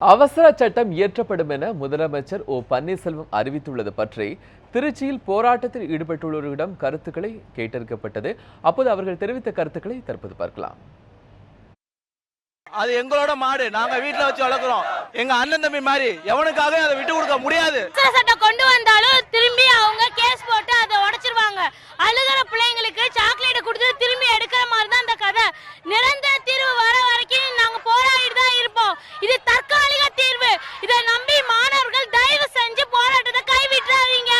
அவசர சட்டம் இயற்றப்படும் என முதலமைச்சர் ஓ பன்னீர்செல்வம் அறிவித்துள்ளது பற்றி திருச்சியில் போராட்டத்தில் ஈடுபட்டுள்ளவர்களிடம் கருத்துக்களை கேட்டறிக்கப்பட்டது. அப்போது அவர்கள் தெரிவித்த கருத்துக்களை தற்போது பார்க்கலாம். அது எங்களோட மாடு. நாங்க வீட்ல வச்சு வளர்க்குறோம். எங்க அண்ணன் தம்பி மாதிரி எவனுக்காக அதை விட்டு கொடுக்க முடியாது அவசர சட்டம் கொண்டு வந்தாலும் திரும்பி அவங்க கேஸ் போட்டு அதை உடைச்சிருவாங்க அழுகிற பிள்ளைங்களுக்கு சாக்லேட் கொடுத்து திரும்பி எடுக்கிற மாதிரி தான் அந்த கதை நிரந்தர தீர்வு வர வரைக்கும் நாங்க போராடிட்டு தான் இருப்போம் இது தற்காலிக தீர்வு இதை நம்பி மாணவர்கள் தயவு செஞ்சு போராட்டத்தை கைவிட்டுறாதீங்க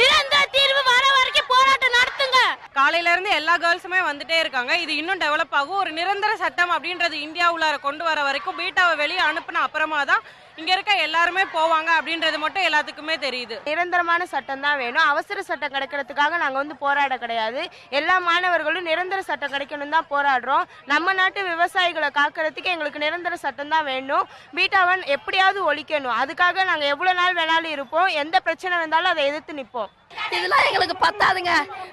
நிரந்தர தீர்வு வர வரைக்கும் போராட்டம் நடத்துங்க காலையிலேருந்து எல்லா கேர்ள்ஸுமே வந்துட்டே இருக்காங்க. இது இன்னும் டெவலப் ஆகும். ஒரு நிரந்தர சட்டம் அப்படின்றது இந்தியா உள்ளார கொண்டு வர வரைக்கும் பீட்டாவை வெளியே அனுப்பின அப்புறமா தான் இங்கே இருக்க எல்லாருமே போவாங்க அப்படின்றது மட்டும் எல்லாத்துக்குமே தெரியுது. நிரந்தரமான சட்டம் தான் வேணும். அவசர சட்டம் கிடைக்கிறதுக்காக நாங்கள் வந்து போராட கிடையாது. எல்லா மாணவர்களும் நிரந்தர சட்டம் கிடைக்கணும் தான் போராடுறோம். நம்ம நாட்டு விவசாயிகளை காக்கிறதுக்கு எங்களுக்கு நிரந்தர சட்டம் தான் வேணும். பீட்டாவன் எப்படியாவது ஒழிக்கணும். அதுக்காக நாங்கள் எவ்வளோ நாள் வேணாலும் இருப்போம். எந்த பிரச்சனை வந்தாலும் அதை எதிர்த்து நிற்போம். இதெல்லாம் எங்களுக்கு பத்தாதுங்க.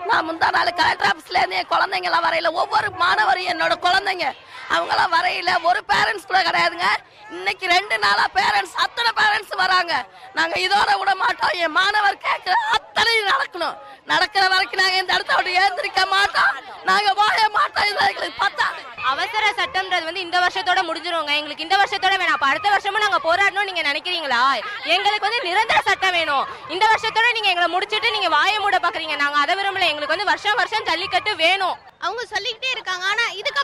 நான் முந்தா நாள் கலெக்டர் ஆஃபீஸ்ல இருந்து என் குழந்தைங்க எல்லாம் வரையில ஒவ்வொரு மாணவரும் என்னோட குழந்தைங்க. அவங்களாம் வரையில ஒரு பேரண்ட்ஸ் கூட கிடையாதுங்க. இன்னைக்கு ரெண்டு நாளா பேரண்ட்ஸ் அத்தனை பேரண்ட்ஸ் வராங்க. நாங்க இதோட விட மாட்டோம். என் மாணவர் கேட்கிற அத்தனையும் நடக்கணும். நடக்கிற வரைக்கும் நாங்க இந்த இடத்த விட்டு ஏந்திரிக்க மாட்டோம். நாங்க வாழ மாட்டோம் இதெல்லாம் எங்களுக்கு பத்தாது அவசர சட்டம்ன்றது வந்து இந்த வருஷத்தோட முடிஞ்சிருங்க எங்களுக்கு இந்த வருஷத்தோட வேணாம். அப்ப அடுத்த வருஷமும் நாங்க போராடணும் நீங்க நினைக்கிறீங்களா? எங்களுக்கு வந்து நிரந்தர சட்டம் வேணும். இந்த வருஷத்தோட நீங்க எங்களை முடிச்சிட்டு நீங்க வாய மூட பாக்குறீங்க. நாங்க அதை விரும்பல. எங்களுக்கு வந்து வருஷம் வருஷம் ஜல்லிக்கட்டு வேணும். அவங்க சொல்லிக்கிட்டே இருக்காங்க. ஆனா இதுக்கு